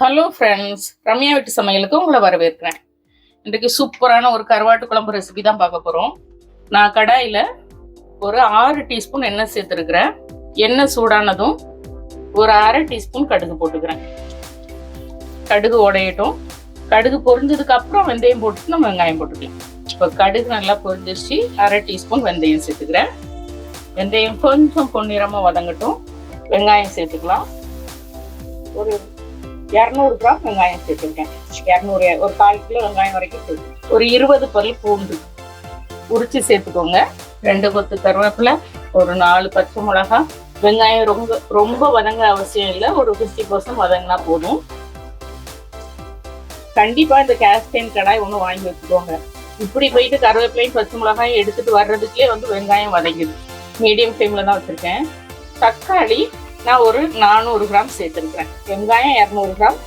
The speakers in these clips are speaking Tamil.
ஹலோ ஃப்ரெண்ட்ஸ் ரம்யா வீட்டு சமையலுக்கு உங்களை வரவேற்கிறேன். இன்றைக்கு சூப்பரான ஒரு கருவாட்டு குழம்பு ரெசிபி தான் பார்க்க போகிறோம் நான் கடாயில் ஒரு ஆறு டீஸ்பூன் எண்ணெய் சேர்த்துருக்குறேன். எண்ணெய் சூடானதும் ஒரு அரை டீஸ்பூன் கடுகு போட்டுக்கிறேன். கடுகு உடையட்டும். கடுகு பொரிஞ்சதுக்கு அப்புறம் வெந்தயம் போட்டு நம்ம வெங்காயம் போட்டுக்கலாம். இப்போ கடுகு நல்லா பொரிஞ்சிருச்சு. அரை டீஸ்பூன் வெந்தயம் சேர்த்துக்கிறேன். வெந்தயம் கொஞ்சம் பொன்னிறமாக வதங்கட்டும். வெங்காயம் சேர்த்துக்கலாம். ஒரு இரநூறு கிராம் வெங்காயம் சேர்த்துருக்கேன். இரநூறு ஒரு கால் கிலோ வெங்காயம் வரைக்கும் சேர்த்து ஒரு இருபது பல் பூண்டு உரிச்சு சேர்த்துக்கோங்க. ரெண்டு கொத்து கருவேப்பிலை ஒரு நாலு பச்சை மிளகாய் வெங்காயம் ரொம்ப ரொம்ப வதங்க அவசியம் இல்லை. ஒரு ஃபிஃப்டி பர்சன்ட் வதங்கினா போதும். கண்டிப்பா இந்த கேஸ்டைன் கடாய் ஒன்று வாங்கி வச்சுக்கோங்க. இப்படி போயிட்டு கருவேப்பிலையும் பச்சை மிளகாயும் எடுத்துட்டு வர்றதுக்கே வந்து வெங்காயம் வதங்கிடுது மீடியம் ஃப்ளேமில் தான் வச்சுருக்கேன். தக்காளி நான் ஒரு நானூறு கிராம் சேர்த்துருக்குறேன். வெங்காயம் இரநூறு கிராம்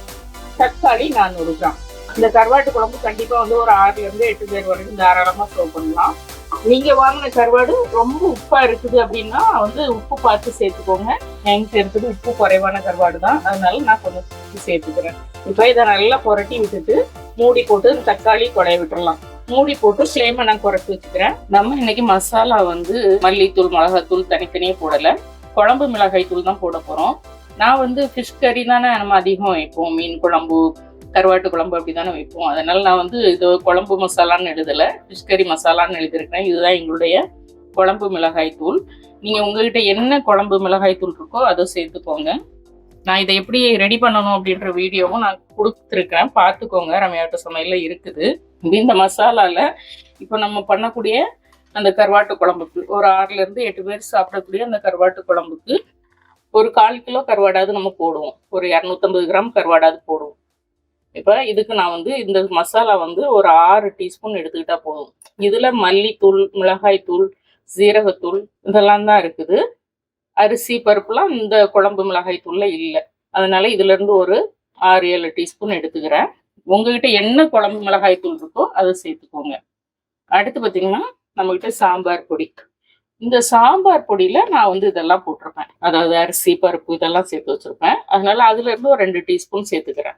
தக்காளி நானூறு கிராம். இந்த கருவாட்டு குழம்பு கண்டிப்பாக வந்து ஒரு ஆறுலேருந்து எட்டு பேர் வரைக்கும் தாராளமாக சர்வ் பண்ணலாம். நீங்கள் வாங்கின கருவாடு ரொம்ப உப்பாக இருக்குது அப்படின்னா வந்து உப்பு பார்த்து சேர்த்துக்கோங்க. என்கிட்ட இருக்குது உப்பு குறைவான கருவாடு தான். அதனால நான் கொஞ்சம் சேர்த்துக்கிறேன். இப்போ இதை நல்லா புரட்டி விட்டுட்டு மூடி போட்டு தக்காளி குழைய விட்டுறலாம். மூடி போட்டு ஃப்ளேமை நான் குறைச்சி வச்சுக்கிறேன். நம்ம இன்னைக்கு மசாலா வந்து மல்லித்தூள் மிளகாத்தூள் தனித்தனியே போடலை. குழம்பு மிளகாய் தூள் தான் போட போகிறோம் நான் வந்து ஃபிஷ் கறி தானே நம்ம அதிகம் வைப்போம். மீன் குழம்பு கருவாட்டு குழம்பு அப்படி தானே வைப்போம். அதனால நான் வந்து இது குழம்பு மசாலான்னு எழுதலை. ஃபிஷ் கறி மசாலான்னு எழுதியிருக்கிறேன். இதுதான் எங்களுடைய குழம்பு மிளகாய் தூள். நீங்கள் உங்ககிட்ட என்ன குழம்பு மிளகாய் தூள் இருக்கோ அதை சேர்த்துக்கோங்க. நான் இதை எப்படி ரெடி பண்ணணும் அப்படின்ற வீடியோவும் நான் கொடுத்துருக்கேன் பார்த்துக்கோங்க. ரம்யாட்ட சமையலில் இருக்குது. இந்த மசாலாவில் இப்போ நம்ம பண்ணக்கூடிய அந்த கருவாட்டு குழம்புக்கு. ஒரு ஆறுல இருந்து எட்டு பேர் சாப்பிடக்கூடிய அந்த கருவாட்டு குழம்புக்கு ஒரு கால் கிலோ கருவாடாவது நம்ம போடுவோம். ஒரு இரநூத்தம்பது கிராம் கருவாடாவது போடுவோம். இப்போ இதுக்கு நான் வந்து இந்த மசாலா வந்து ஒரு ஆறு டீஸ்பூன் எடுத்துக்கிட்டா போதும். இதில் மல்லித்தூள் மிளகாய்த்தூள் சீரகத்தூள் இதெல்லாம் தான் இருக்குது. அரிசி பருப்புலாம் இந்த குழம்பு மிளகாய் தூள்ல இல்லை. அதனால இதுலேருந்து ஒரு ஆறு ஏழு டீஸ்பூன் எடுத்துக்கிறேன். உங்ககிட்ட என்ன குழம்பு மிளகாய் தூள் இருக்கோ அதை சேர்த்துக்கோங்க. அடுத்து பார்த்தீங்கன்னா நம்மகிட்ட சாம்பார் பொடி. இந்த சாம்பார் பொடியில நான் வந்து இதெல்லாம் போட்டிருப்பேன். அதாவது அரிசி பருப்பு இதெல்லாம் சேர்த்து வச்சிருப்பேன். அதனால அதுல இருந்து ஒரு ரெண்டு டீஸ்பூன் சேர்த்துக்கிறேன்.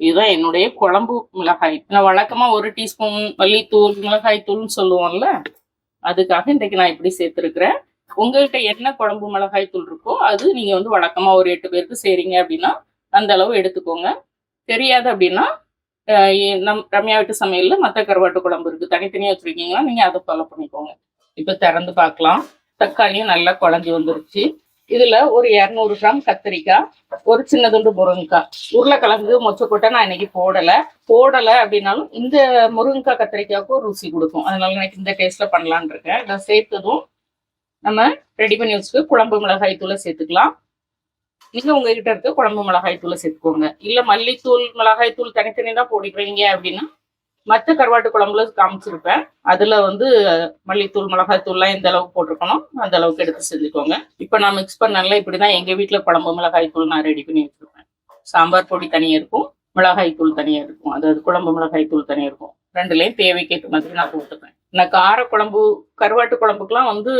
இதுதான் என்னுடைய குழம்பு மிளகாய். நான் வழக்கமா ஒரு டீஸ்பூன் மல்லித்தூள் மிளகாய் தூள்னு சொல்லுவோம்ல அதுக்காக இன்றைக்கு நான் இப்படி சேர்த்துருக்குறேன். உங்கள்கிட்ட என்ன குழம்பு மிளகாய் தூள் இருக்கோ அது நீங்க வந்து வழக்கமா ஒரு எட்டு பேருக்கு செய்றீங்க அப்படின்னா அந்த அளவு எடுத்துக்கோங்க. தெரியாது அப்படின்னா நம் ரம்யா வீட்டு சமையலில் மற்ற கருவாட்டு குழம்பு இருக்குது தனித்தனியாக வச்சுருக்கீங்கன்னா நீங்கள் அதை ஃபாலோ பண்ணிக்கோங்க. இப்போ திறந்து பார்க்கலாம். தக்காளியும் நல்லா குழஞ்சி வந்துருச்சு. இதில் ஒரு இரநூறு கிராம் கத்திரிக்காய் ஒரு சின்ன துண்டு முருங்கைக்காய் உருளைக்கிழங்கு மொச்சக்கொட்டை நான் இன்னைக்கு போடலை. போடலை அப்படின்னாலும் இந்த முருங்கைக்காய் கத்திரிக்காய்க்கும் ருசி கொடுக்கும். அதனால எனக்கு இந்த டேஸ்ட்டில் பண்ணலான்னு இருக்கேன். இதை சேர்த்ததும் நம்ம ரெடி பண்ணி வச்சுட்டு குழம்பு மிளகாய் தூளை சேர்த்துக்கலாம். நீங்க உங்ககிட்ட இருக்க குழம்பு மிளகாய் தூளை சேர்த்துக்கோங்க. இல்ல மல்லித்தூள் மிளகாய் தூள் தனித்தனி தான் போடுறீங்க அப்படின்னா மற்ற கருவாட்டு குழம்புல காமிச்சிருப்பேன். அதுல வந்து மல்லித்தூள் மிளகாய் தூள்லாம் எந்த அளவுக்கு போட்டிருக்கணும் அந்த அளவுக்கு எடுத்து செஞ்சுக்கோங்க. இப்போ நான் மிக்ஸ் பண்ணல இப்படிதான் எங்க வீட்டுல குழம்பு மிளகாய் தூள் நான் ரெடி பண்ணி வச்சிருப்பேன். சாம்பார் பொடி தனியா இருக்கும் மிளகாய் தூள் தனியா இருக்கும். அதாவது குழம்பு மிளகாய் தூள் தனியா இருக்கும். ரெண்டுலேயும் தேவைக்கேற்ற மாதிரி நான் போட்டுப்பேன். நான் கார குழம்பு கருவாட்டு குழம்புக்குலாம் வந்து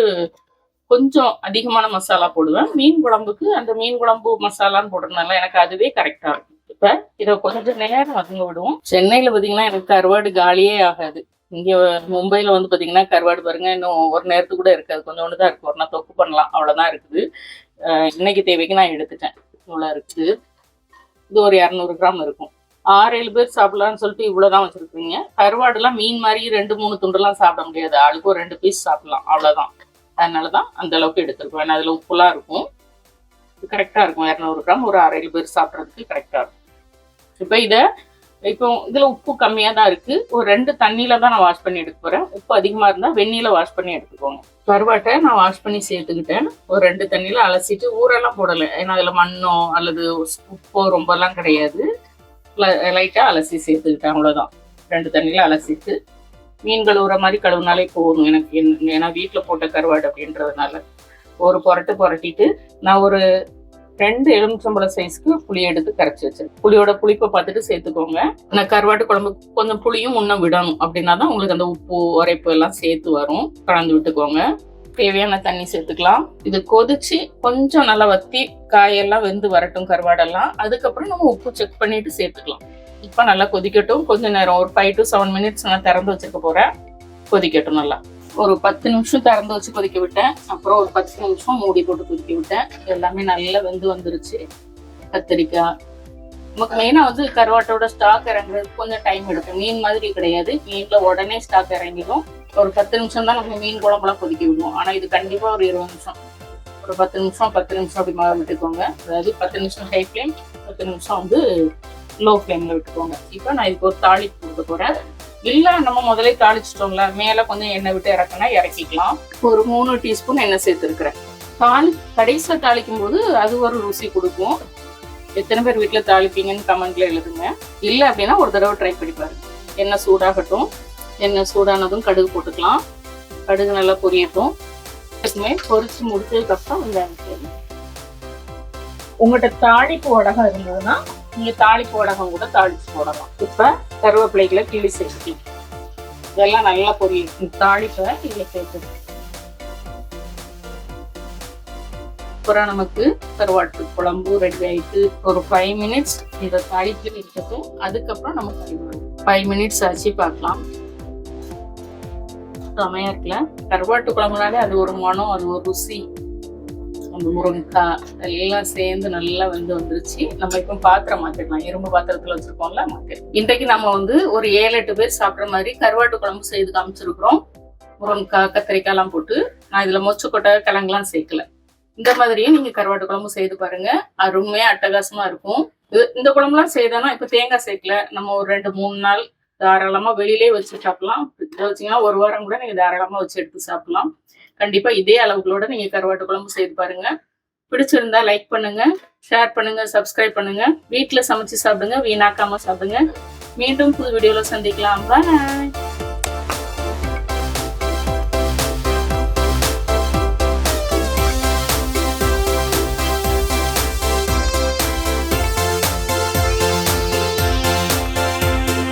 கொஞ்சம் அதிகமான மசாலா போடுவேன். மீன் குழம்புக்கு அந்த மீன் குழம்பு மசாலான்னு போடுறதுனால எனக்கு அதுவே கரெக்டா இருக்கும். இப்ப இதை கொஞ்சம் நேரம் அதுங்க விடுவோம். சென்னையில பாத்தீங்கன்னா எனக்கு கருவாடு காலியே ஆகாது. இங்க மும்பைல வந்து பாத்தீங்கன்னா கருவாடு பாருங்க இன்னும் ஒரு நேரத்துக்கு கூட இருக்காது. கொஞ்சோண்டு தான் இருக்கு ஒரு நாள் தொக்கு பண்ணலாம். அவ்வளவுதான் இருக்குது. இன்னைக்கு தேவைக்கு நான் எடுத்துட்டேன். இவ்வளவு இருக்குது. இது ஒரு இரநூறு கிராம் இருக்கும். ஆறு ஏழு பேர் சாப்பிடலாம்னு சொல்லிட்டு இவ்வளவுதான் வச்சிருக்கீங்க கருவாடுலாம் மீன் மாதிரி ரெண்டு மூணு துண்டுலாம் சாப்பிட முடியாது. ஆளுக்கு ஒரு ரெண்டு பீஸ் சாப்பிடலாம். அவ்வளவுதான். அதனால தான் அந்த அளவுக்கு எடுத்துருக்கோம். ஏன்னா அதில் உப்புலாம் இருக்கும். கரெக்டாக இருக்கும். இரநூறு கிராம் ஒரு அரை பேர் சாப்பிட்றதுக்கு கரெக்டாக இருக்கும். இப்போ இதை இப்போ இதில் உப்பு கம்மியாக தான் இருக்குது ஒரு ரெண்டு தண்ணியில் தான் நான் வாஷ் பண்ணி எடுக்க போகிறேன் உப்பு அதிகமாக இருந்தால் வெந்நியில் வாஷ் பண்ணி எடுத்துக்கோங்க. கருவாட்டை நான் வாஷ் பண்ணி சேர்த்துக்கிட்டேன். ஒரு ரெண்டு தண்ணியில் அலசிட்டு ஊரெல்லாம் போடலை. ஏன்னா அதில் மண்ணோ அல்லது உப்போ ரொம்பலாம் கிடையாது. லைட்டாக அலசி சேர்த்துக்கிட்டேன். அவ்வளோதான் ரெண்டு தண்ணியில் அலசிட்டு மீன் கழுவுற மாதிரி கழுவுனாலே போதும். எனக்கு ஏன்னா வீட்டில் போட்ட கருவாடு அப்படின்றதுனால. ஒரு புரட்டு புரட்டிட்டு நான் ஒரு ரெண்டு எலுமிச்சம்பழம் சைஸ்க்கு புளி எடுத்து கரைச்சி வச்சேன் புளியோட புளிப்பை பார்த்துட்டு சேர்த்துக்கோங்க. நான் கருவாட்டு குழம்பு கொஞ்சம் புளியும் இன்னும் விடணும் அப்படின்னா தான் உங்களுக்கு அந்த உப்பு உரைப்பு எல்லாம் சேர்த்து வரும். கலந்து விட்டுக்கோங்க. தேவையான தண்ணி சேர்த்துக்கலாம். இது கொதிச்சு கொஞ்சம் நல்லா வத்தி காயெல்லாம் வெந்து வரட்டும் கருவாடெல்லாம். அதுக்கப்புறம் நம்ம உப்பு செக் பண்ணிட்டு சேர்த்துக்கலாம். இப்போ நல்லா கொதிக்கட்டும். கொஞ்ச நேரம் ஒரு ஃபைவ் டு செவன் மினிட்ஸ் நான் திறந்து வச்சுக்க போகிறேன் கொதிக்கட்டும் நல்லா. ஒரு பத்து நிமிஷம் திறந்து வச்சு கொதிக்க விட்டேன். அப்புறம் ஒரு பத்து நிமிஷம் மூடி போட்டு கொதிக்க விட்டேன். எல்லாமே நல்லா வெந்து வந்துருச்சு. கத்திரிக்காய். நமக்கு மெயினாக வந்து கருவாட்டோட ஸ்டாக் இறங்குறது கொஞ்சம் டைம் எடுக்கும். மீன் மாதிரி கிடையாது. மீனில் உடனே ஸ்டாக் இறங்கிடும். ஒரு பத்து நிமிஷம் தான் நம்ம மீன் குழம்புலாம் கொதிக்க விடுவோம். ஆனால் இது கண்டிப்பாக ஒரு இருபது நிமிஷம். ஒரு பத்து நிமிஷம் பத்து நிமிஷம் அப்படி மாதிரி விட்டுக்கோங்க அதாவது பத்து நிமிஷம் ஹை ஃப்ளேம் பத்து நிமிஷம் வந்து லோ ஃப்ளேமில் விட்டுக்கோங்க. இப்போ நான் இதுக்கு ஒரு தாளிப்பு கொடுக்க போகிறேன் இல்லை நம்ம முதலே தாளிச்சிட்டோம்ல மேலே கொஞ்சம் எண்ணெய் விட்டு இறக்குனா இறக்கிக்கலாம். ஒரு மூணு டீஸ்பூன் எண்ணெய் சேர்த்துருக்குறேன். தாளி கடைசியில் தாளிக்கும் போது அது ஒரு ருசி கொடுக்கும். எத்தனை பேர் வீட்டில் தாளிப்பீங்கன்னு கமெண்ட்ல எழுதுங்க. இல்லை அப்படின்னா ஒரு தடவை ட்ரை பண்ணி பாருங்க. எண்ணெய் சூடாகட்டும். எண்ணெய் சூடானதும் கடுகு போட்டுக்கலாம். கடுகு நல்லா பொரியட்டும். இதுமே பொரிச்சு முடிச்சதுக்கப்புறம் வெங்காயம் உங்கள்கிட்ட தாளிப்பு உடகம் இருந்ததுன்னா நீங்க தாளிப்பு வடகம் கூட தாளிச்சு போடலாம். இப்ப கருவேப்பிலைகளை கிளி சேர்த்துக்கலாம் இதெல்லாம் நல்லா பொரியும் தாளிப்பை இதில் சேர்த்து. அப்புறம் நமக்கு கருவாட்டு குழம்பு ரெடி ஆயிட்டு ஒரு ஃபைவ் மினிட்ஸ் இதை தாளித்து இருக்கட்டும். அதுக்கப்புறம் நமக்கு ஃபைவ் மினிட்ஸ் ஆச்சு பார்க்கலாம். செமையா இருக்குல்ல? கருவாட்டு குழம்புனாலே அது ஒரு மனம் அது ஒரு ருசி. நம்ம முருங்கைக்காய் எல்லாம் சேர்ந்து நல்லா வந்து வந்துருச்சு. நம்ம இப்போ பாத்திரம் மாத்திடலாம் இரும்பு பாத்திரத்துல வச்சிருக்கோம்ல மாத்திரம் இன்றைக்கு நம்ம வந்து ஒரு ஏழு எட்டு பேர் சாப்பிட்ற மாதிரி கருவாட்டு குழம்பு செய்து காமிச்சிருக்கிறோம். முருங்கைக்காய் கத்திரிக்காய்லாம் போட்டு நான் இதுல மொச்சக்கொட்டை கிழங்குலாம் சேர்க்கல. இந்த மாதிரியும் நீங்க கருவாட்டு குழம்பு செய்து பாருங்க. அருமையா அட்டகாசமா இருக்கும். இது- இந்த குழம்புலாம் செய்தோம்னா இப்ப தேங்காய் சேர்க்கல. நம்ம ஒரு ரெண்டு மூணு நாள் தாராளமா வெளியிலே வச்சு சாப்பிடலாம். வச்சீங்கன்னா ஒரு வாரம் கூட நீங்க தாராளமா வச்சு எடுத்து சாப்பிடலாம். கண்டிப்பா இதே அளவுகளோட நீங்க கருவாட்டு குழம்பு செய்து பாருங்க. பிடிச்சிருந்தா லைக் பண்ணுங்க ஷேர் பண்ணுங்க சப்ஸ்கிரைப் பண்ணுங்க. வீட்டில் சமைச்சு சாப்பிடுங்க வீணாக்காம சாப்பிடுங்க. மீண்டும் புது வீடியோல சந்திக்கலாம். பாய்